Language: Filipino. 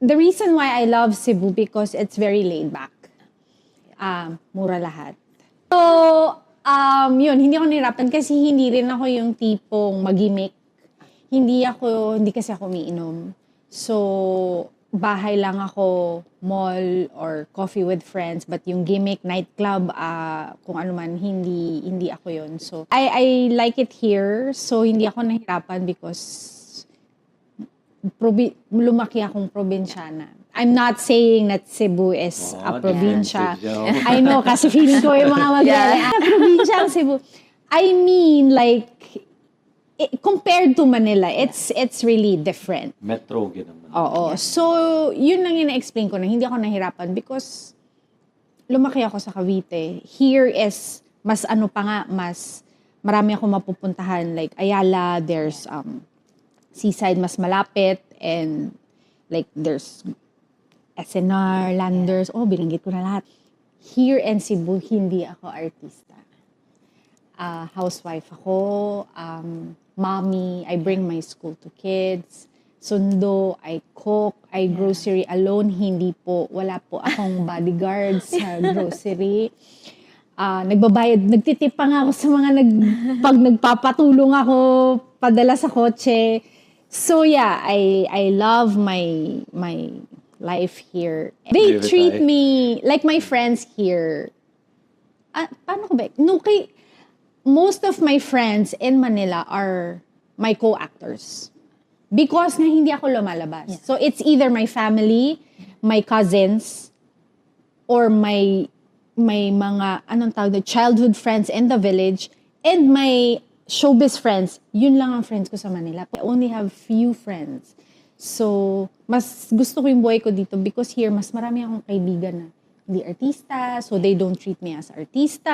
the reason why I love Cebu because it's very laid back. Um, mura lahat. So, um, yun, hindi ako nirapan kasi hindi rin ako yung tipong magimik. Hindi ako, hindi kasi ako umiinom. So, bahay lang ako, mall or coffee with friends, but yung gimmick, nightclub, ah, kung ano man, hindi, hindi ako yun. So, I, I like it here. So, hindi ako nahirapan because probi- lumaki akong probinsyana. I'm not saying that Cebu is a Oh, probinsya. defensive siya. I know, kasi feeling ko yung mga mag yeah. probinsya ang Cebu. I mean, like, i- compared to Manila, it's it's really different. Metro, ginaman. Oo. So, yun lang yung na-explain ko na hindi ako nahirapan because lumaki ako sa Cavite. Here is, mas ano pa nga, mas marami ako mapupuntahan. Like, Ayala, there's um, seaside mas malapit and like there's SNR, Landers, oh, binanggit ko na lahat. Here in Cebu, hindi ako artista. Ah, housewife ako, um, mommy, I bring my school to kids, sundo, I cook, I grocery alone, hindi po, wala po akong bodyguard sa grocery. Ah, nagbabayad, nagtitip pa nga ako sa mga nag, pag nagpapatulong ako, padala sa kotse. So yeah, I I love my my life here. They Live it treat me like my friends here. Ah, paano ko ba? No, kay, most of my friends in Manila are my co-actors. Because nga hindi ako lumalabas. So it's either my family, my cousins, or my my mga anong tawag doon, childhood friends in the village and my showbiz friends. Yun lang ang friends ko sa Manila. I only have few friends. So, mas gusto ko yung buhay ko dito because here, mas marami akong kaibigan na hindi artista, so they don't treat me as artista.